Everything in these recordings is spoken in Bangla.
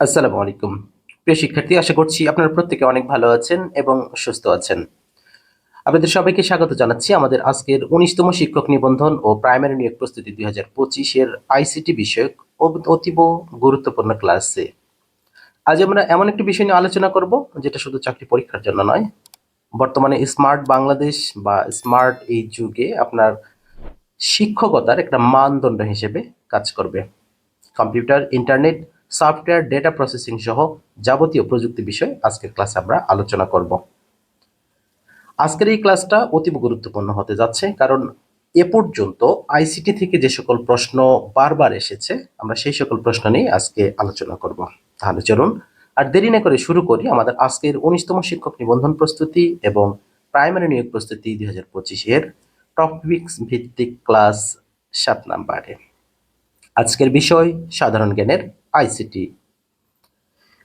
আসসালামু আলাইকুম। প্রিয় শিক্ষার্থী, আশা করছি আপনারা প্রত্যেকে অনেক ভালো আছেন এবং সুস্থ আছেন। আপনাদের সবাইকে স্বাগত জানাচ্ছি আমাদের আজকের উনিশতম শিক্ষক নিবন্ধন ও প্রাইমারি নিয়োগ প্রস্তুতি দুই হাজার পঁচিশের আইসিটি বিষয়ক অতীব গুরুত্বপূর্ণ ক্লাসে। আজ আমরা এমন একটি বিষয় নিয়ে আলোচনা করব, যেটা শুধু চাকরি পরীক্ষার জন্য নয়, বর্তমানে স্মার্ট বাংলাদেশ বা স্মার্ট এই যুগে আপনার শিক্ষকতার একটা মানদণ্ড হিসেবে কাজ করবে। Computer, internet software, data processing সহ যাবতীয় প্রযুক্তি বিষয়ে আজকের ক্লাসে আমরা আলোচনা করব। আজকের এই ক্লাসটা অতীব গুরুত্বপূর্ণ হতে যাচ্ছে কারণ এ পর্যন্ত আইসিটি থেকে যে সকল প্রশ্ন বারবার এসেছে, আমরা সেই সকল প্রশ্ন নিয়ে আজকে আলোচনা করব। তাহলে চলুন, আর দেরি না করে শুরু করি আমাদের আজকের উনিশতম শিক্ষক নিবন্ধন প্রস্তুতি এবং প্রাইমারি নিয়োগ প্রস্তুতি দুই হাজার পঁচিশের টপিক্স ভিত্তিক ক্লাস সাত নাম্বারে। আজকের বিষয় সাধারণ জ্ঞানের আইসিটি।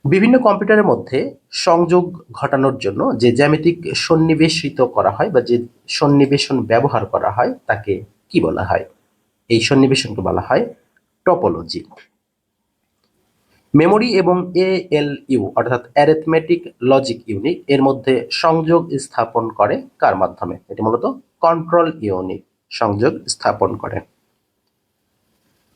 বিভিন্ন কম্পিউটারের মধ্যে সংযোগ ঘটানোর জন্য যে জ্যামিতিক সন্নিবেশিত করা হয় বা যে সন্নিবেশন ব্যবহার করা হয়, তাকে কি বলা হয়? এই সন্নিবেশনকে বলা হয় টপোলজি মেমোরি এবং এএলইউ অর্থাৎ অ্যারেথমেটিক লজিক ইউনিট এর মধ্যে সংযোগ স্থাপন করে কার মাধ্যমে? এটি মূলত কন্ট্রোল ইউনিট সংযোগ স্থাপন করে।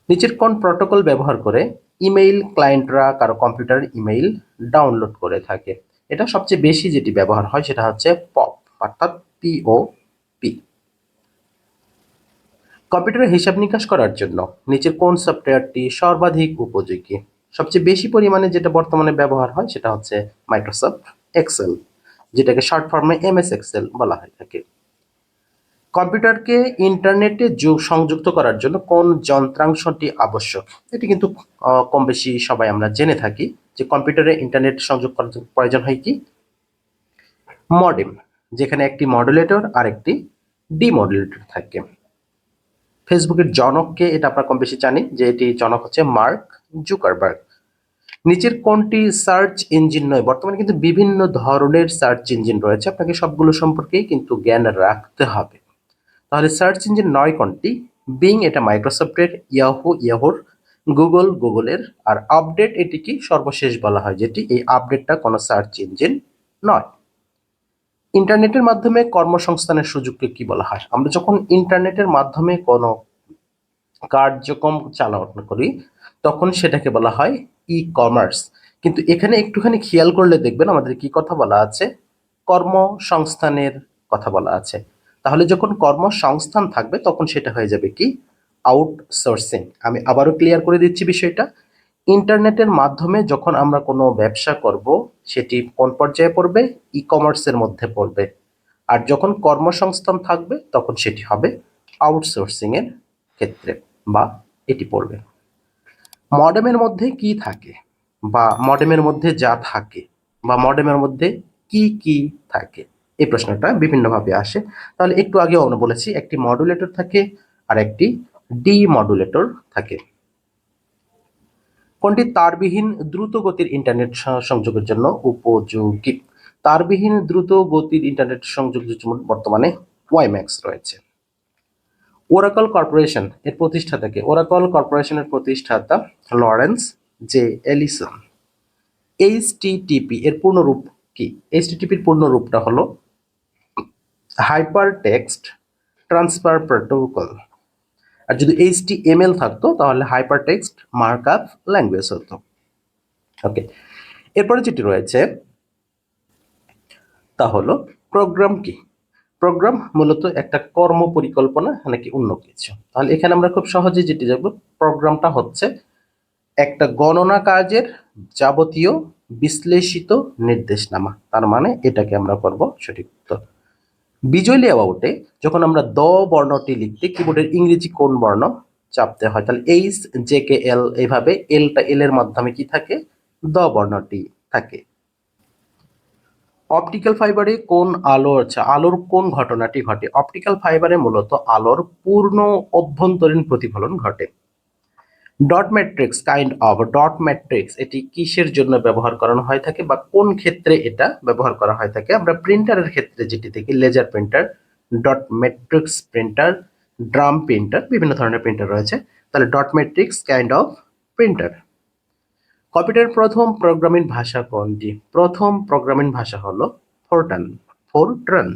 নিচের কোন প্রোটোকল ব্যবহার করে ইমেইল ক্লায়েন্টরা কারও কম্পিউটার ইমেইল ডাউনলোড করে থাকে। এটা সবচেয়ে বেশি যেটি ব্যবহার হয় সেটা হচ্ছে পপ, অর্থাৎ পিও পি কম্পিউটারে হিসাব নিকাশ করার জন্য নিচের কোন সফটওয়্যারটি সর্বাধিক উপযোগী? সবচেয়ে বেশি পরিমাণে যেটা বর্তমানে ব্যবহার হয় সেটা হচ্ছে মাইক্রোসফট এক্সেল যেটাকে শর্ট ফর্মে এমএস এক্সেল বলা হয় থাকে। কম্পিউটারকে ইন্টারনেটে যোগ সংযুক্ত করার জন্য কোন যন্ত্রাংশটি আবশ্যক? এটি কিন্তু কম বেশি সবাই আমরা জেনে থাকি যে কম্পিউটারে ইন্টারনেট সংযোগ করার প্রয়োজন হয় কি? মডেম, যেখানে একটি মডুলেটর আর একটি ডিমডুলেটর থাকে। ফেসবুকের জনককে এটা আমরা কম বেশি জানি যে এটি জনক হচ্ছে মার্ক জুকারবার্গ। নিচের কোনটি সার্চ ইঞ্জিন নয়? বর্তমানে কিন্তু বিভিন্ন ধরনের সার্চ ইঞ্জিন রয়েছে। আপনাকে সবগুলো সম্পর্কেই কিন্তু জ্ঞান রাখতে হবে। তাহলে সার্চ ইঞ্জিন নয় কোনটি? বিং এটা মাইক্রোসফটের ইয়াহু ইয়াহুর গুগল গুগলের আর আপডেট এটি কি? সর্বশেষ বলা হয় যেটি এই আপডেটটা কোনো সার্চ ইঞ্জিন নয়। ইন্টারনেটের মাধ্যমে কর্মসংস্থানের সুযোগকে কি বলা হয়? আমরা যখন ইন্টারনেটের মাধ্যমে কোনো কার্যক্রম চালনা করি, তখন সেটাকে বলা হয় ই কমার্স কিন্তু এখানে একটুখানি খেয়াল করলে দেখবেন আমাদের কি কথা বলা আছে? কর্মসংস্থানের কথা বলা আছে। তাহলে যখন কর্মসংস্থান থাকবে, তখন সেটা হয়ে যাবে কি? আউটসোর্সিং আমি আবারও ক্লিয়ার করে দিচ্ছি বিষয়টা। ইন্টারনেটের মাধ্যমে যখন আমরা কোনো ব্যবসা করব, সেটি কোন পর্যায়ে পড়বে? ই কমার্সের মধ্যে পড়বে। আর যখন কর্মসংস্থান থাকবে, তখন সেটি হবে আউটসোর্সিংয়ের ক্ষেত্রে, বা এটি পড়বে। মডেমের মধ্যে কি থাকে? বা মডেমের মধ্যে যা থাকে, বা মডেমের মধ্যে কি কি থাকে? এই প্রশ্নটা বিভিন্নভাবে আসে। তাহলে একটু আগেও আমরা বলেছি, একটি মডুলেটর থাকে আর একটি ডি মডুলেটর থাকে। কোনটি তারবিহীন দ্রুত গতির ইন্টারনেট সংযোগের জন্য উপযোগী? তারবিহীন দ্রুত গতির ইন্টারনেট জন্য বর্তমানে ওয়াইম্যাক্স রয়েছে। ওরাকল কর্পোরেশন এর প্রতিষ্ঠাতাকে ওরাকল কর্পোরেশনের প্রতিষ্ঠাতা লরেন্স জে এলিসন এইচটিটিপি এর পূর্ণরূপ কি? এইচটিটিপির পূর্ণরূপটা হলো হাইপার টেক্সট ট্রান্সফার প্রোটোকল আর যদি এইচটিএমএল থাকতো, তাহলে হাইপার টেক্সট মার্কআপ ল্যাঙ্গুয়েজ হতো। ওকে এরপরে যেটি রয়েছে, তা হলো প্রোগ্রাম কি? প্রোগ্রাম মূলত একটা কর্ম পরিকল্পনা, নাকি অন্য কিছু? তাহলে এখানে আমরা খুব সহজে যেটি যাব প্রোগ্রামটা হচ্ছে একটা গণনা কাজের যাবতীয় বিশ্লেষিত নির্দেশনামা। তার মানে এটাকে আমরা করব সঠিক বিজয় লেআউটে যখন আমরা দ বর্ণটি লিখতে কিবোর্ডের ইংরেজি কোন বর্ণ চাপতে হয়, তাহলে এইচ, জে, কে, এল এইভাবে এলটা এল এর মাধ্যমে কি থাকে? দ বর্ণটি থাকে। অপটিক্যাল ফাইবারে কোন আলো আছে আলোর কোন ঘটনাটি ঘটে? অপটিক্যাল ফাইবারে মূলত আলোর পূর্ণ অভ্যন্তরীণ প্রতিফলন ঘটে। Dot matrix kind of dot matrix এটি কিসের জন্য ব্যবহার করানো হয় থাকে বা কোন ক্ষেত্রে এটা ব্যবহার করা হয় থাকে? আমরা প্রিন্টারের ক্ষেত্রে যেটি থেকে laser printer dot matrix printer drum printer বিভিন্ন ধরনের প্রিন্টার রয়েছে। তাহলে dot matrix kind of printer কম্পিউটারের প্রথম প্রোগ্রামিং ভাষা কোনটি? প্রথম প্রোগ্রামিং ভাষা হলো ফোরটান ফোরট্রান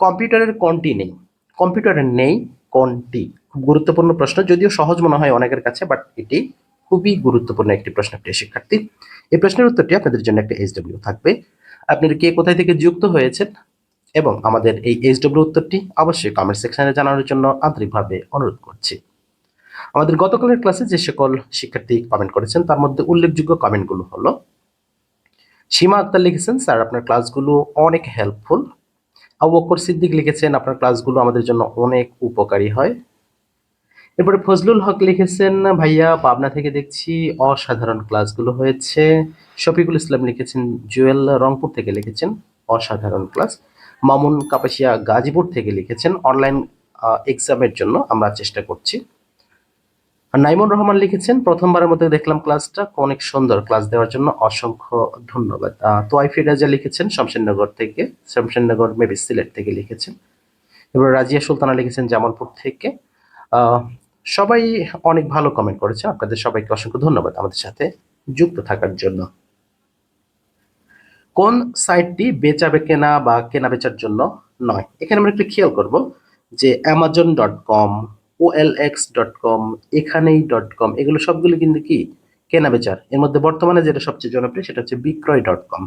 কম্পিউটারের কোনটি নেই? কম্পিউটারের নেই কোনটি? খুব গুরুত্বপূর্ণ প্রশ্ন, যদিও সহজ মনে হয় অনেকের কাছে বাট এটি খুবই গুরুত্বপূর্ণ একটি প্রশ্ন, প্রিয় শিক্ষার্থী। এই প্রশ্নের উত্তরটি আপনাদের জন্য একটা এইচডব্লিউ থাকবে। আপনারা কে কোথায় থেকে যুক্ত হয়েছেন? এবং আমাদের এই এইচডব্লিউ উত্তরটি অবশ্যই কমেন্ট সেকশনে জানানোর জন্য আন্তরিকভাবে অনুরোধ করছি। আমাদের গতকালের ক্লাসে যে সকল শিক্ষার্থী কমেন্ট করেছেন, তার মধ্যে উল্লেখযোগ্য কমেন্টগুলো হলো, সীমা আক্তার লিখেছেন, স্যার, আপনার ক্লাসগুলো অনেক হেল্পফুল আবু বকর সিদ্দিক লিখেছেন, আপনার ক্লাসগুলো আমাদের জন্য অনেক উপকারী হয়। এরপরে ফজলুল হক লিখেছেন, ভাইয়া, পাবনা থেকে দেখছি অসাধারণ ক্লাসগুলো হয়েছে। শফিকুল ইসলাম লিখেছেন, জুয়েল রংপুর থেকে লিখেছেন অসাধারণ ক্লাস। মামুন কাপাসিয়া গাজীপুর থেকে লিখেছেন, অনলাইন এক্সামের জন্য আমরা চেষ্টা করছি। নাইমুর রহমান লিখেছেন, প্রথমবারের মধ্যে দেখলাম ক্লাসটা অনেক সুন্দর ক্লাস দেওয়ার জন্য অসংখ্য ধন্যবাদ। তোয়াইফি রাজা লিখেছেন শমশেরনগর থেকে শমশেরনগর মেবি সিলেট থেকে লিখেছেন। এবার রাজিয়া সুলতানা লিখেছেন, জামালপুর থেকে। সবাই অনেক ভালো কমেন্ট করেছেন আপনাদের সবাইকে অসংখ্য ধন্যবাদ আমাদের সাথে যুক্ত থাকার জন্য। কোন সাইটটি বেচাবে কেনা বা কেনা বেচার জন্য নয়? এখানে আমরা একটু খেয়াল করব যে Amazon dot com OLX dot com এখানেই ডট কম এগুলো সবগুলো কিন্তু কি? কেনা বেচার। এর মধ্যে বর্তমানে যেটা সবচেয়ে জনপ্রিয় সেটা হচ্ছে বিক্রয় ডট কম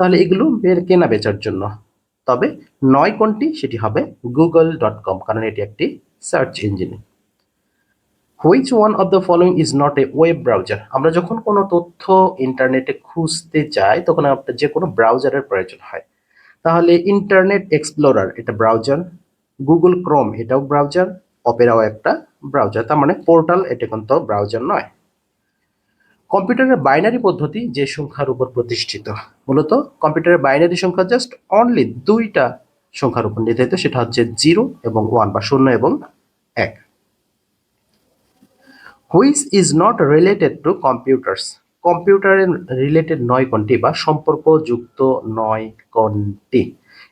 তাহলে এগুলো কেনা বেচার জন্য। তবে নয় কোনটি? সেটি হবে গুগল ডট কম কারণ এটি একটি search engine which one of the following is not a web browser আমরা যখন কোনো তথ্য ইন্টারনেটে খুঁজতে যাই, তখন আপনার যে কোনো ব্রাউজারের প্রয়োজন হয়। তাহলে ইন্টারনেট এক্সপ্লোরার এটা ব্রাউজার গুগল ক্রোম এটাও ব্রাউজার অপেরাও একটা ব্রাউজার তার মানে পোর্টাল এটা কিন্তু ব্রাউজার নয়। কম্পিউটারের বাইনারি পদ্ধতি, যে সংখ্যার উপর প্রতিষ্ঠিত। মূলত কম্পিউটারের বাইনারি সংখ্যা জাস্ট অনলি দুইটা সংখ্যার উপর নির্ধারিত, সেটা হচ্ছে জিরো এবং ওয়ান বা শূন্য এবং এক। Which is not related to computers কম্পিউটারের রিলেটেড নয় কোনটি বা সম্পর্কযুক্ত নয় কোনটি?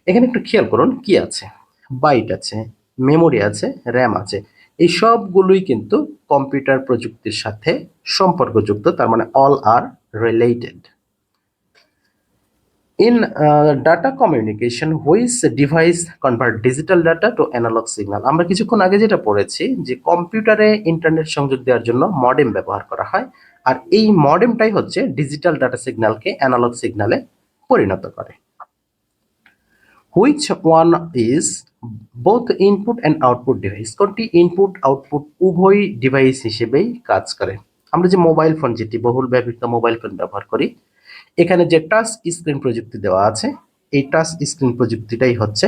এখানে একটু খেয়াল করুন, কি আছে? বাইট আছে মেমোরি আছে র্যাম আছে। এই সবগুলোই কিন্তু কম্পিউটার প্রযুক্তির সাথে সম্পর্কযুক্ত, তার মানে all R related in data communication which device convert digital data to analogue signal আমরা কিছুক্ষণ আগে যেটা পড়েছি, যে কম্পিউটারে ইন্টারনেট সংযোগ দেওয়ার জন্য মডেম ব্যবহার করা হয়, আর এই মডেমটাই হচ্ছে ডিজিটাল ডাটা সিগন্যালকে অ্যানালগ সিগন্যালে পরিণত করে। Which one is both input and output device কোনটি ইনপুট আউটপুট উভয় ডিভাইস হিসেবেই কাজ করে? আমরা যে মোবাইল ফোন যেটি বহুল ব্যবহৃত মোবাইল ফোন ব্যবহার করি এখানে যে টাচ স্ক্রিন প্রযুক্তি দেওয়া আছে, এই টাচ স্ক্রিন প্রযুক্তিটাই হচ্ছে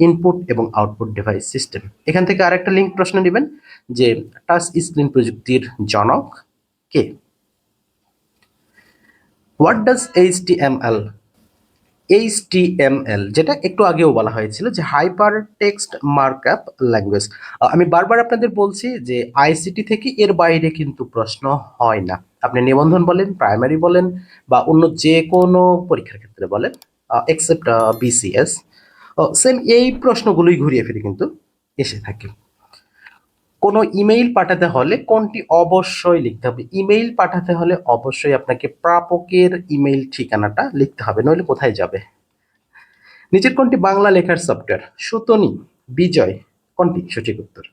ইনপুট এবং আউটপুট ডিভাইস সিস্টেম এখান থেকে আরেকটা লিঙ্ক প্রশ্ন নেবেন, যে টাচ স্ক্রিন প্রযুক্তির জনক কে? What does H T M L HTML যেটা একটু আগেও বলা হয়েছিল যে হাইপার টেক্সট মার্কআপ ল্যাঙ্গুয়েজ আমি বারবার আপনাদের বলছি যে আইসিটি থেকে এর বাইরে কিন্তু প্রশ্ন হয় না। আপনি নিবন্ধন বলেন প্রাইমারি বলেন, বা অন্য যে কোনো পরীক্ষার ক্ষেত্রে বলেন এক্সেপ্ট বিসিএস সেম এই প্রশ্নগুলোই ঘুরিয়ে ফিরে কিন্তু এসে থাকে। কোনো ইমেইল পাঠাতে হলে কোনটি অবশ্যই লিখতে হবে। ইমেইল পাঠাতে হলে অবশ্যই আপনাকে প্রাপকের ইমেইল ঠিকানাটা লিখতে হবে, নইলে কোথায় যাবে? নিচের কোনটি? বাংলা লেখার সফটওয়্যার সুতনি, বিজয়, কোনটি? সঠিক উত্তর।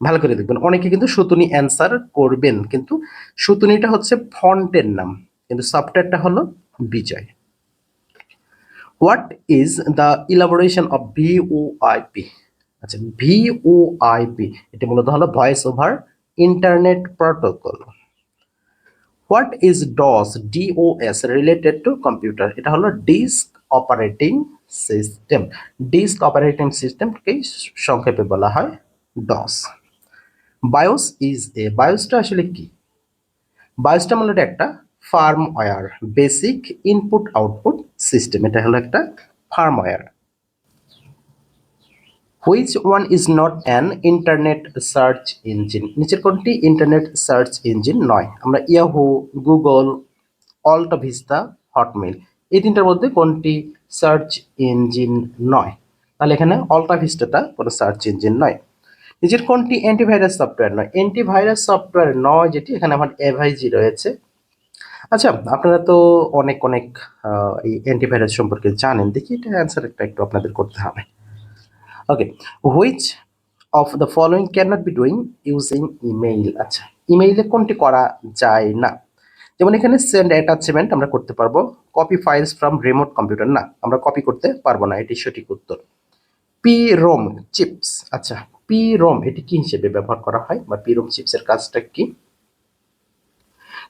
ভালো করে দেখবেন, অনেকে কিন্তু সুতনি অ্যান্সার করবেন, কিন্তু সুতনিটা হচ্ছে ফন্টের নাম, কিন্তু সফটওয়্যারটা হলো Bijoy. What is the elaboration of VoIP আচ্ছা ভিওআইপি এটি মূলত হলো voice over internet protocol what is DOS DOS related to computer এটা হলো disk operating system disk operating সিস্টেমকেই সংক্ষেপে বলা হয় ডস বায়োস ইজ এ বায়োসটা আসলে কি? বায়োসটা মূলত একটা firmware basic input output system এটা হলো একটা firmware which one is not an internet search engine নিচের কোনটি? ইন্টারনেট সার্চ ইঞ্জিন নয়। আমরা Yahoo Google AltaVista Hotmail এই তিনটার মধ্যে কোনটি সার্চ ইঞ্জিন নয়? তাহলে এখানে অল্টা ভিস্টাটা কোনো সার্চ ইঞ্জিন নয়। নিচের কোনটি অ্যান্টিভাইরাস সফটওয়্যার নয়? অ্যান্টিভাইরাস সফটওয়্যার নয় যেটি এখানে আমার এভাইজি রয়েছে। আচ্ছা আপনারা তো অনেক অনেক এই অ্যান্টিভাইরাস সম্পর্কে জানেন। দেখি এটা অ্যান্সার একটা একটু আপনাদের করতে হবে। Okay which of the following can not be doing using email আচ্ছা ইমেইলে কোনটি করা যায় না? যেমন এখানে সেন্ড অ্যাটাচমেন্ট আমরা করতে পারব copy files from remote computer না, আমরা কপি করতে পারব না, এটি সঠিক উত্তর। পি রোম চিপস আচ্ছা পি রোম এটি কি হিসেবে ব্যবহার করা হয় বা পি রোম চিপসের কাজটা কি?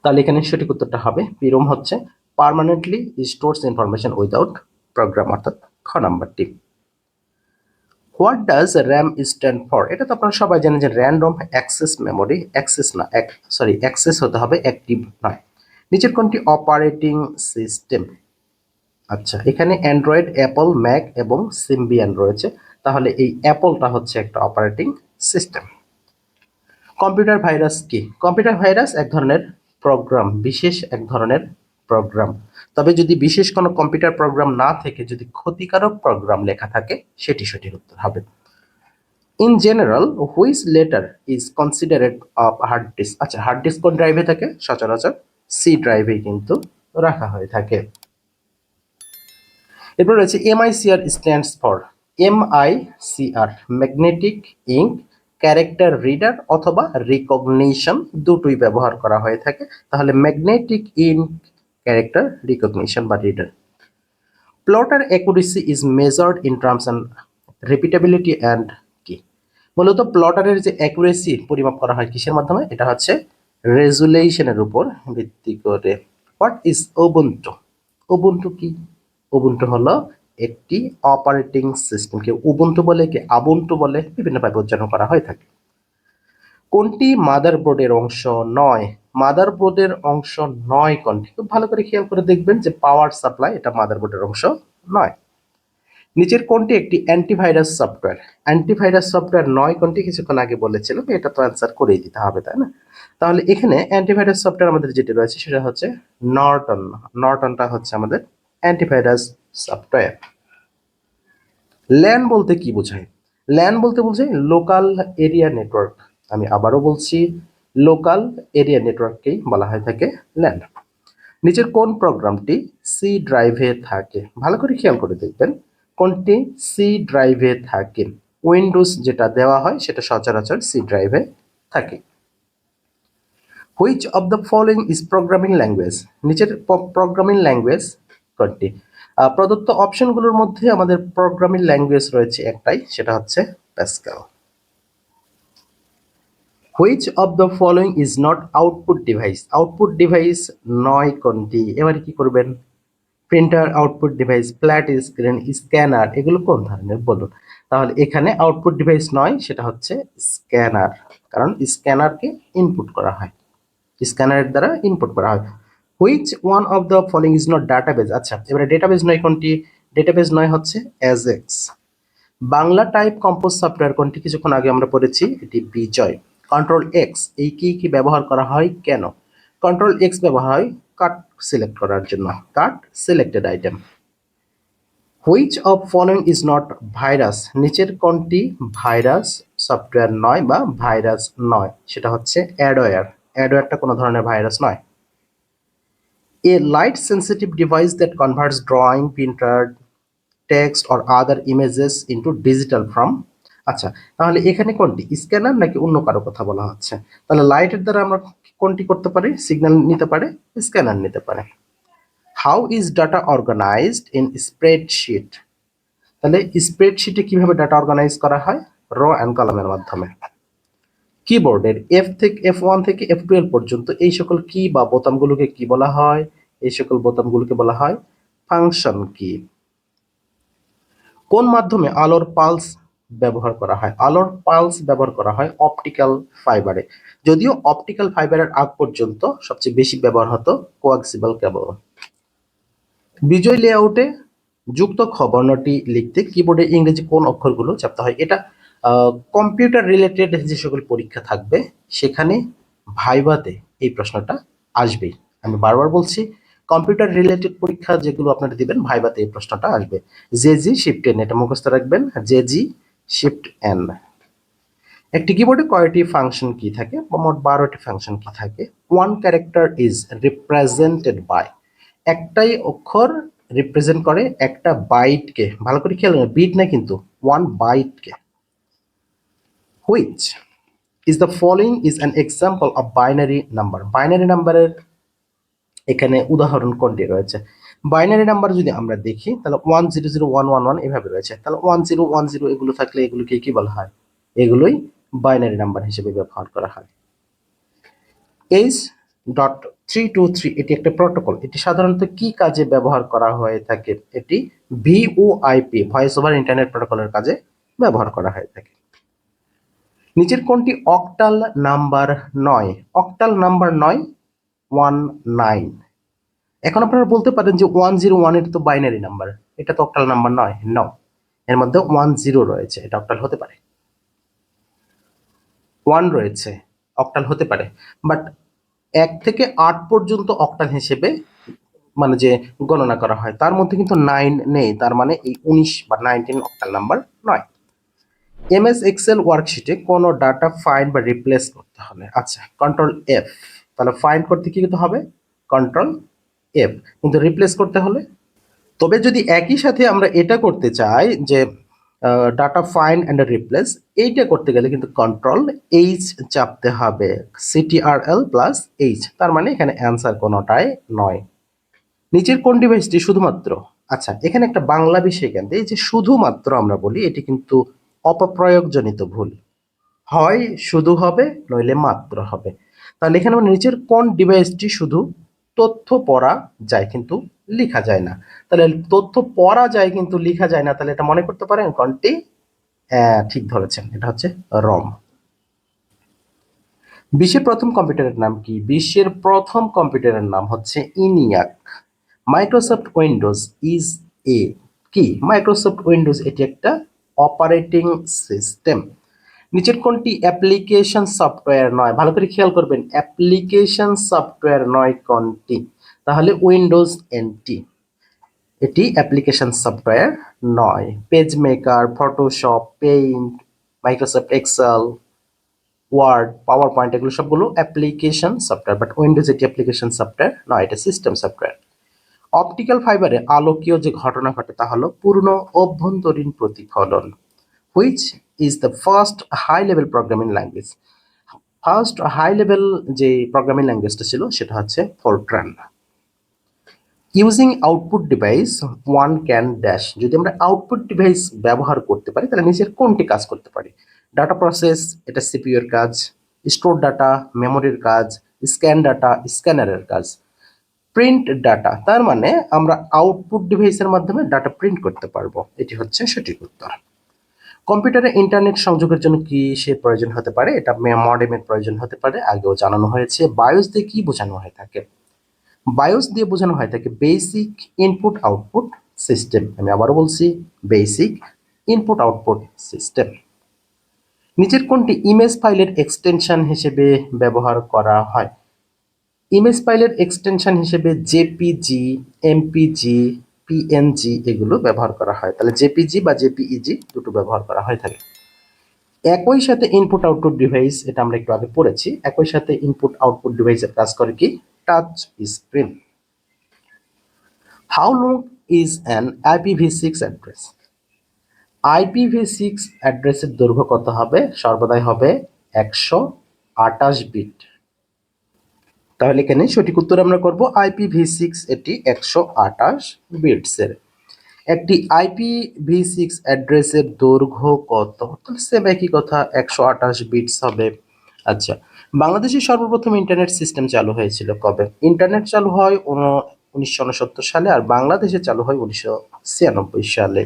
তাহলে এখানে সঠিক উত্তরটা হবে পিরোম হচ্ছে permanently stores information without program অর্থাৎ খ নাম্বারটি। What does RAM stand for এটা তো আপনারা সবাই জানেন যে র্যান্ডম অ্যাক্সেস মেমোরি অ্যাক্সেস না, এক সরি অ্যাক্সেস হতে হবে অ্যাক্টিভ নয়। নিচের কোনটি? অপারেটিং সিস্টেম আচ্ছা এখানে অ্যান্ড্রয়েড অ্যাপল ম্যাক এবং সিম্বিয়ান রয়েছে। তাহলে এই অ্যাপলটা হচ্ছে একটা অপারেটিং সিস্টেম কম্পিউটার ভাইরাস কি? কম্পিউটার ভাইরাস এক ধরনের প্রোগ্রাম বিশেষ এক ধরনের প্রোগ্রাম তবে যদি বিশেষ কোনো কম্পিউটার প্রোগ্রাম না থেকে যদি ক্ষতিকারক প্রোগ্রাম লেখা থাকে, সেটি সঠিক উত্তর হবে। In general which letter is considered of hard disk আচ্ছা হার্ড ডিস্ক কোন ড্রাইভে থাকে? সচরাচর সি ড্রাইভে কিন্তু রাখা হয়ে থাকে। এরপর রয়েছে MICR stands for MICR magnetic ink character reader অথবা রিকগনিশন দুটোই ব্যবহার করা হয়ে থাকে। তাহলে ম্যাগনেটিক ইঙ্ক ক্যারেক্টার রিকগনিশন বা reader plotter accuracy is measured in terms and repeatability and কি মূলত প্লটারের যে অ্যাকুরেসি পরিমাপ করা হয় কিসের মাধ্যমে? এটা হচ্ছে রেজুলেশনের উপর ভিত্তি করে। হোয়াট ইজ ওবুন্টু ওবুন্টু কি? উবুন্টু হলো একটি অপারেটিং সিস্টেম কে উবুন্টু বলে, কে আবুন্টু বলে বিভিন্নভাবে উচ্চারণ করা হয়ে থাকে। কোনটি মাদারবোর্ডের অংশ নয়? মাদারবোর্ডের অংশ নয় কোনটি? খুব ভালো করে খেয়াল করে দেখবেন যে পাওয়ার সাপ্লাই এটা মাদারবোর্ডের অংশ নয়। নিচের কোনটি একটি অ্যান্টিভাইরাস সফটওয়্যার অ্যান্টিভাইরাস সফটওয়্যার নয় কোনটি কিছুক্ষণ আগে বলেছিলাম এটা তো অ্যান্সার করেই দিতে হবে, তাই না? তাহলে এখানে অ্যান্টিভাইরাস সফটওয়্যার আমাদের যেটি রয়েছে সেটা হচ্ছে নর্টন নর্টনটা হচ্ছে আমাদের অ্যান্টিভাইরাস সফটওয়্যার ল্যান বলতে কি বোঝায়? ল্যান বলতে বোঝায় লোকাল এরিয়া নেটওয়ার্ক আমি আবারও বলছি লোকাল এরিয়া নেটওয়ার্ককেই বলা হয়ে থাকে ল্যান নিচের কোন প্রোগ্রামটি সি ড্রাইভে থাকে? ভালো করে খেয়াল করে দেখবেন, কোনটি সি ড্রাইভে থাকে? উইন্ডোজ যেটা দেওয়া হয়, সেটা সচরাচর সি ড্রাইভে থাকে। Which of the following is programming language নিচের প্রোগ্রামিং ল্যাঙ্গুয়েজ কোনটি? প্রদত্ত অপশনগুলোর মধ্যে আমাদের প্রোগ্রামিং ল্যাঙ্গুয়েজ রয়েছে একটাই, সেটা হচ্ছে Pascal which of the following is not output device output device নয় কোনটি এবারে কি করবেন? Printer output device flat screen scanner এগুলো কোন ধরনের? বলুন। তাহলে এখানে আউটপুট ডিভাইস নয় সেটা হচ্ছে স্ক্যানার কারণ স্ক্যানারকে ইনপুট করা হয়। স্ক্যানারের দ্বারা ইনপুট করা হয়। Which one of the following is not database আচ্ছা এবারে ডেটাবেজ নয় কোনটি? ডেটাবেজ নয় হচ্ছে Ajax Bangla type compose software কোনটি? কিছুক্ষণ আগে আমরা পড়েছি, এটি বিজয়। কন্ট্রোল এক্স এই কি কি ব্যবহার করা হয়? কেন? কন্ট্রোল এক্স ব্যবহার হয় কাট সিলেক্ট করার জন্য cut selected item which of following is not virus নিচের কোনটি ভাইরাস সফটওয়্যার নয় বা ভাইরাস নয়? সেটা হচ্ছে অ্যাডওয়্যার অ্যাডওয়্যারটা কোনো ধরনের ভাইরাস নয়। A light sensitive device that converts drawing printer text or other images into digital from আচ্ছা তাহলে এখানে কোনটি? স্ক্যানার নাকি অন্য কারও কথা বলা হচ্ছে? তাহলে লাইটের দ্বারা আমরা কোনটি করতে পারি? সিগন্যাল নিতে পারে, স্ক্যানার নিতে পারে। How is data organised in spreadsheet তাহলে স্প্রেডশিটে কীভাবে ডাটা অর্গানাইজ করা হয়? র অ্যান্ড কলামের মাধ্যমে। কিবোর্ডের এফ থেকে এফ ওয়ান থেকে এফ টুয়েলভ পর্যন্ত এই সকল কি বা বোতামগুলোকে কি বলা হয়? এই সকল বোতামগুলোকে বলা হয় ফাংশন কি কোন মাধ্যমে আলোর পালস ব্যবহার করা হয়। আলোর পালস ব্যবহার করা হয় অপটিক্যাল ফাইবারে। যদিও অপটিক্যাল ফাইবারের আগ পর্যন্ত সবচেয়ে বেশি ব্যবহার হতো কোয়াক্সিবল কেবল। বিজয় লেআউটে যুক্ত খ বর্ণটি লিখতে কিবোর্ডে ইংরেজি কোন অক্ষরগুলো চাপতে হয়, এটা কম্পিউটার রিলেটেড যে সকল পরীক্ষা থাকবে, সেখানে ভাইভাতে এই প্রশ্নটা আসবেই। আমি বারবার বলছি, কম্পিউটার রিলেটেড পরীক্ষা যেগুলো আপনারা দিবেন ভাইভাতে এই প্রশ্নটা আসবে। জে জি শিফট এন এটা মুখস্থ রাখবেন। জে জি শিফট এন একটি কিবোর্ডে কয়টি ফাংশন কি থাকে? বা মোট বারোটি ফাংশন কি থাকে। One character is represented by একটাই অক্ষর রিপ্রেজেন্ট করে, একটা বাইটকে ভালো করে খেয়াল বিট না কিন্তু one বাইটকে which is the following is an example of binary number binary নাম্বারের এখানে উদাহরণ কোনটি রয়েছে? বাইনারি নাম্বার যদি আমরা দেখি, তাহলে one zero zero one one one এভাবে রয়েছে। তাহলে ওয়ান জিরো ওয়ান জিরো এগুলো থাকলে এগুলোকে কি বলা হয়? এগুলোই বাইনারি নাম্বার হিসেবে ব্যবহার করা হয়। H dot three two three এটি একটা প্রোটোকল এটি সাধারণত কি কাজে ব্যবহার করা হয়ে থাকে? এটি ভিওআইপি ভয়েস ওভার ইন্টারনেট প্রোটোকলের কাজে ব্যবহার করা হয়ে থাকে। নিচের কোনটি? অক্টাল নাম্বার নয়। অক্টাল নাম্বার নয় ওয়ান নাইন এখন আপনারা বলতে পারেন যে ওয়ান জিরো ওয়ানের তো বাইনারি নাম্বার এটা তো অক্টাল নাম্বার নয় ন এর মধ্যে ওয়ান জিরো রয়েছে, এটা অক্টাল হতে পারে। ওয়ান রয়েছে অক্টাল হতে পারে বাট এক থেকে আট পর্যন্ত অক্টাল হিসেবে মানে যে গণনা করা হয়, তার মধ্যে কিন্তু নাইন নেই, তার মানে এই উনিশ বা নাইনটিন অক্টাল নাম্বার নয়। এমএস এক্সেল ওয়ার্কশিটে কোনো ডাটা ফাইন্ড বা রিপ্লেস করতে হলে আচ্ছা কন্ট্রোল এফ তাহলে ফাইন্ড করতে কি হবে? কন্ট্রোল এফ কিন্তু রিপ্লেস করতে হলে? তবে যদি একই সাথে আমরা এটা করতে চাই যে ডাটা ফাইন্ড অ্যান্ড রিপ্লেস এইটা করতে গেলে কিন্তু কন্ট্রোল এইচ চাপতে হবে। সিটিআরএল প্লাস এইচ তার মানে এখানে অ্যান্সার কোনোটাই নয়। নিচের কোন ডিভাইসটি শুধুমাত্র? আচ্ছা এখানে একটা বাংলা বিষয় কেন এই যে শুধুমাত্র আমরা বলি, এটি কিন্তু অপপ্রয়োগজনিত ভুল। হয় শুধু হবে, নইলে মাত্র হবে। তাহলে এখানে নিচের কোন ডিভাইসটি শুধু তথ্য পড়া যায় কিন্তু লেখা যায় না। তাহলে তথ্য পড়া যায় কিন্তু লেখা যায় না, তাহলে এটা মনে করতে পারেন কোনটি ঠিক ধরেছেন। এটা হচ্ছে রম। বিশ্বের প্রথম কম্পিউটারের নাম কি? বিশ্বের প্রথম কম্পিউটারের নাম হচ্ছে ENIAC. Microsoft Windows is a কি? মাইক্রোসফট উইন্ডোজ এটি একটা অপারেটিং সিস্টেম। নিচের কোনটি অ্যাপ্লিকেশন সফটওয়্যার নয়? ভালো করে খেয়াল করবেন অ্যাপ্লিকেশন সফটওয়্যার নয় কোনটি? তাহলে উইন্ডোজ এনটি এটি অ্যাপ্লিকেশন সফটওয়্যার নয়। PageMaker Photoshop Paint Microsoft Excel Word PowerPoint এগুলো সবগুলো অ্যাপ্লিকেশন সফটওয়্যার বাট উইন্ডোজ এটি অ্যাপ্লিকেশন সফটওয়্যার নয়, এটা সিস্টেম সফটওয়্যার অপটিক্যাল ফাইবারে আলোকীয় যে ঘটনা ঘটে তা হলো পূর্ণ অভ্যন্তরীণ প্রতিফলন which is the first high level programming language first high level যে প্রোগ্রামিং ল্যাঙ্গুয়েজটা ছিল, সেটা হচ্ছে FORTRAN using output device one can dash যদি আমরা আউটপুট ডিভাইস ব্যবহার করতে পারি, তাহলে নিচের কোনটি কাজ করতে পারি? ডাটা প্রসেস এটা সিপিইউর কাজ। স্টোর ডাটা মেমোরির কাজ। স্ক্যান ডাটা স্ক্যানারের কাজ। প্রিন্ট ডাটা তার মানে আমরা আউটপুট ডিভাইসের মাধ্যমে ডাটা প্রিন্ট করতে পারব। এটি হচ্ছে সঠিক উত্তর। কম্পিউটারে ইন্টারনেট সংযোগের জন্য কি সে প্রয়োজন হতে পারে? এটা মডেমের প্রয়োজন হতে পারে। আগেও জানানো হয়েছে। বায়োস দিয়ে কি বোঝানো হয়ে থাকে? বায়োস দিয়ে বোঝানো হয় থাকে বেসিক ইনপুট আউটপুট সিস্টেম আমি আবারও বলছি বেসিক ইনপুট আউটপুট সিস্টেম নিচের কোনটি? ইমেজ ফাইলের এক্সটেনশন হিসেবে ব্যবহার করা হয়। ইমেজ ফাইলের এক্সটেনশন হিসেবে জেপিজি এমপিজি পিএনজি এগুলো ব্যবহার করা হয়। তাহলে জেপিজি বা জেপিইজি দুটো ব্যবহার করা হয়ে থাকে। একই সাথে ইনপুট আউটপুট ডিভাইস এটা আমরা একটু আগে পড়েছি, একই সাথে ইনপুট আউটপুট ডিভাইসের কাজ করে কি? Touch screen how long is an IPv six address IPv six অ্যাড্রেসের দৈর্ঘ্য কত হবে? সর্বদাই হবে একশো আটাশ বিট তাহলে এখানে সঠিক উত্তর আমরা করব আইপিভি সিক্স এটি একশো আটাশ বিটসের। একটি আইপিভি সিক্স অ্যাড্রেসের দৈর্ঘ্য কত? তাহলে সেম একই কথা, একশো আটাশ বিটস হবে। আচ্ছা বাংলাদেশে সর্বপ্রথম ইন্টারনেট সিস্টেম চালু হয়েছিল কবে? ইন্টারনেট চালু হয় উনিশশো উনসত্তর সালে আর বাংলাদেশে চালু হয় উনিশশো ছিয়ানব্বই সালে।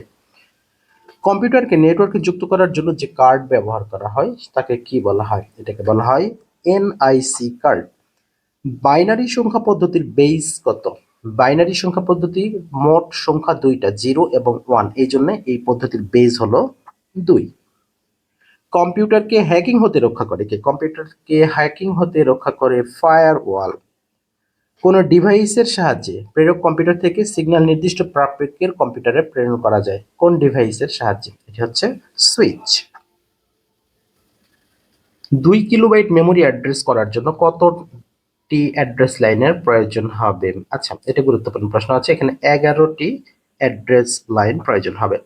কম্পিউটারকে নেটওয়ার্কে যুক্ত করার জন্য যে কার্ড ব্যবহার করা হয়, তাকে কি বলা হয়? এটাকে বলা হয় এনআইসি কার্ড বাইনারি সংখ্যা পদ্ধতির বেস কত? বাইনারি সংখ্যা পদ্ধতির মোট সংখ্যা দুইটা জিরো এবং ওয়ান এই জন্য এই পদ্ধতির বেস হলো দুই। কম্পিউটারকে হ্যাকিং হতে রক্ষা করে কে? কম্পিউটারকে হ্যাকিং হতে রক্ষা করে ফায়ার ওয়াল কোনো ডিভাইসের সাহায্যে প্রেরক কম্পিউটার থেকে সিগন্যাল নির্দিষ্ট প্রাপকের কম্পিউটারে প্রেরণ করা যায়। কোন ডিভাইসের সাহায্যে? এটি হচ্ছে সুইচ দুই কিলোবাইট মেমোরি অ্যাড্রেস করার জন্য কতটি অ্যাড্রেস লাইনের প্রয়োজন হবে। আচ্ছা এটা গুরুত্বপূর্ণ প্রশ্ন আছে। এখানে এগারোটি অ্যাড্রেস লাইন প্রয়োজন হবে।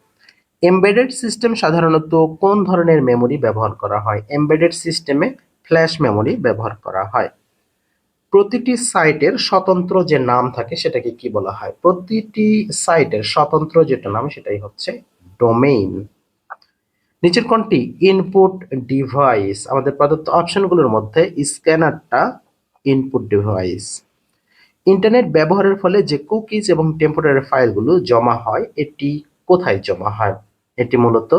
এমবেডেড সিস্টেম সাধারণত কোন ধরনের মেমোরি ব্যবহার করা হয়? এমবেডেড সিস্টেমে ফ্ল্যাশ মেমোরি ব্যবহার করা হয়। প্রতিটি সাইটের স্বতন্ত্র যে নাম থাকে, সেটাকে কি বলা হয়? প্রতিটি সাইটের স্বতন্ত্র যেটা নাম, সেটাই হচ্ছে ডোমেইন নিচের কোনটি ইনপুট ডিভাইস আমাদের প্রদত্ত অপশনগুলোর মধ্যে স্ক্যানারটা ইনপুট ডিভাইস ইন্টারনেট ব্যবহারের ফলে যে কুকিজ এবং টেম্পোরারি ফাইলগুলো জমা হয়, এটি কোথায় জমা হয়? এটি মূলত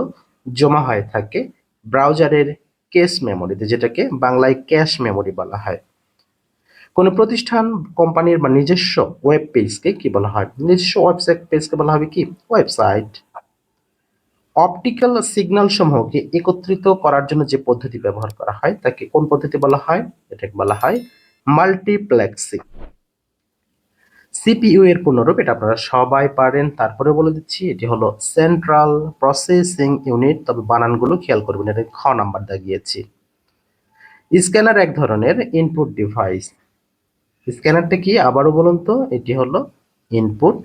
জমা হয়ে থাকে ব্রাউজারের কেস মেমোরিতে যেটাকে বাংলায় ক্যাশ মেমোরি বলা হয়। কোনো প্রতিষ্ঠান কোম্পানির বা নিজস্ব ওয়েব পেজকে কি বলা হয়? নিজস্ব ওয়েবসাইট পেজকে বলা হবে কি? ওয়েবসাইট অপটিক্যাল সিগন্যাল সমূহকে একত্রিত করার জন্য যে পদ্ধতি ব্যবহার করা হয়, তাকে কোন পদ্ধতি বলা হয়? এটাকে বলা হয় মাল্টিপ্লেক্সিং সিপিইউ এর পূর্ণরূপ এটা আপনারা সবাই পারেন। তারপরে বলে দিচ্ছি, এটি হলো সেন্ট্রাল প্রসেসিং ইউনিট তবে বানানগুলো খেয়াল করবেন, এটা খ নাম্বার দাগিয়েছি স্ক্যানার এক ধরনের ইনপুট ডিভাইস স্ক্যানারটা কি? আবারও বলুন তো, এটি হলো ইনপুট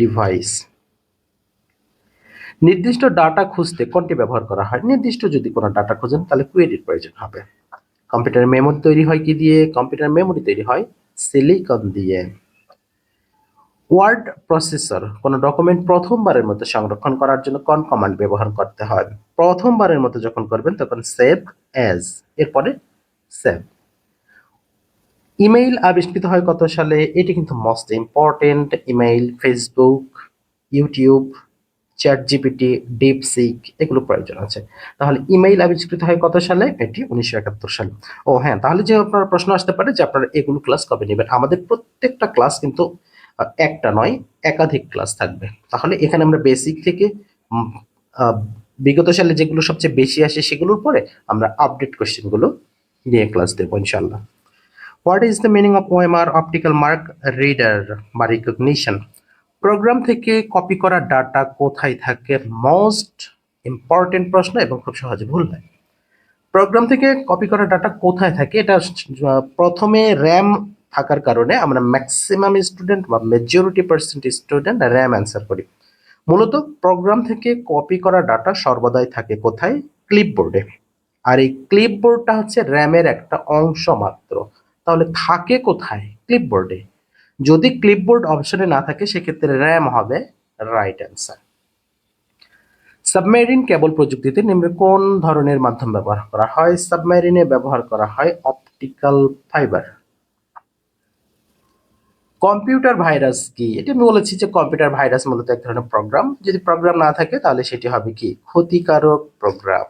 ডিভাইস নির্দিষ্ট ডাটা খুঁজতে কোনটি ব্যবহার করা হয়? নির্দিষ্ট যদি কোনো ডাটা খোঁজেন, তাহলে কুয়েরির প্রয়োজন হবে। কম্পিউটার মেমোরি তৈরি হয় কি দিয়ে? কম্পিউটার মেমোরি তৈরি হয় সিলিকন দিয়ে। ওয়ার্ড প্রসেসর, কোনো ডকুমেন্ট প্রথমবারের মতো সংরক্ষণ করার জন্য কোন কমান্ড ব্যবহার করতে হয়? প্রথমবারের মতো যখন করবেন, তখন সেভ অ্যাজ এরপরে সেভ। ইমেইল আবিষ্কৃত হয় কত সালে? এটি কিন্তু most important email Facebook YouTube ChatGPT DeepSeek এগুলো প্রয়োজন আছে। তাহলে ইমেইল আবিষ্কৃত হয় কত সালে? এটি উনিশশো একাত্তর সালে। ও হ্যাঁ তাহলে যে আপনার প্রশ্ন আসতে পারে যে আপনারা এগুলো ক্লাস কবে নেবেন? আমাদের প্রত্যেকটা ক্লাস কিন্তু একটা নয়, একাধিক ক্লাস থাকবে। তাহলে এখানে আমরা বেসিক থেকে বিগত সালে যেগুলো সবচেয়ে বেশি আসে সেগুলোর পরে আমরা আপডেট কোশ্চেনগুলো নিয়ে ক্লাস দেবো ইনশাল্লাহ what is the meaning of OMR optical mark reader বা রিকগনিশন প্রোগ্রাম থেকে কপি করা ডাটা কোথায় থাকে মোস্ট ইম্পর্টেন্ট প্রশ্ন এবং খুব সহজে ভুল হয়। প্রোগ্রাম থেকে কপি করা ডাটা কোথায় থাকে এটা প্রথমে র্যাম থাকার কারণে আমরা ম্যাক্সিমাম স্টুডেন্ট বা majority percent student RAM answer করি। মূলত প্রোগ্রাম থেকে কপি করা ডাটা সর্বদাই থাকে কোথায়? ক্লিপবোর্ডে আর এই ক্লিপবোর্ডটা হচ্ছে র্যামের একটা অংশ মাত্র। তাহলে থাকে কোথায়? ক্লিপবোর্ডে যদি ক্লিপবোর্ড অপশনে না থাকে, সেক্ষেত্রে র্যাম হবে রাইট অ্যান্সার সাবমেরিন কেবল প্রযুক্তিতে নিম্নে কোন ধরনের মাধ্যম ব্যবহার করা হয়? সাবমেরিনে ব্যবহার করা হয় অপটিক্যাল ফাইবার কম্পিউটার ভাইরাস কি? এটি আমি বলেছি যে কম্পিউটার ভাইরাস মূলত এক ধরনের প্রোগ্রাম যদি প্রোগ্রাম না থাকে, তাহলে সেটি হবে কি? ক্ষতিকারক প্রোগ্রাম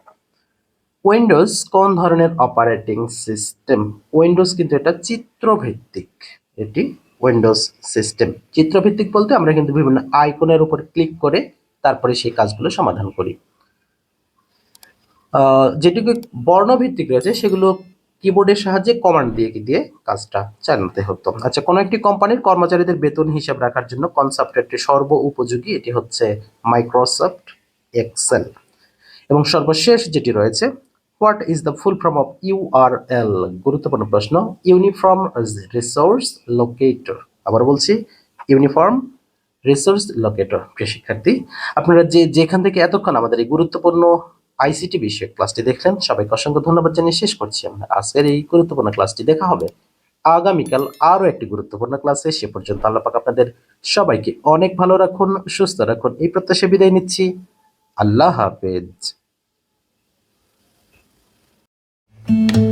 উইন্ডোজ কোন ধরনের অপারেটিং সিস্টেম উইন্ডোজ কিন্তু এটা চিত্রভিত্তিক এটি উইন্ডোজ সিস্টেম চিত্রভিত্তিক বলতে আমরা কিন্তু বিভিন্ন আইকনের উপর ক্লিক করে তারপরে সেই কাজগুলো সমাধান করি। যেটুকু বর্ণভিত্তিক রয়েছে, সেগুলো কিবোর্ডের সাহায্যে কমান্ড দিয়ে দিয়ে কাজটা চালাতে হতো। আচ্ছা কোনো একটি কোম্পানির কর্মচারীদের বেতন হিসাব রাখার জন্য কোন সফটওয়্যারটি সর্ব উপযোগী এটি হচ্ছে মাইক্রোসফট এক্সেল এবং সর্বশেষ যেটি রয়েছে what is the full form of URL গুরুত্বপূর্ণ প্রশ্ন। ইউনিফর্ম রিসোর্স লোকেটর আবার বলছি ইউনিফর্ম রিসোর্স লোকেটর প্রিয় শিক্ষার্থী। আপনারা যে যেখান থেকে এতক্ষণ আমাদের এই গুরুত্বপূর্ণ আইসিটি বিষয়ক ক্লাসটি দেখলেন, সবাইকে অসংখ্য ধন্যবাদ জানিয়ে শেষ করছি আমরা। আজকের এই গুরুত্বপূর্ণ ক্লাসটি দেখা হবে। আগামীকাল আরও একটি গুরুত্বপূর্ণ ক্লাসে সে পর্যন্ত আল্লাহ পাক আপনাদের সবাইকে অনেক ভালো রাখুন, সুস্থ রাখুন। এই প্রত্যাশা বিদায় নিচ্ছি। আল্লাহ হাফেজ। Thank you.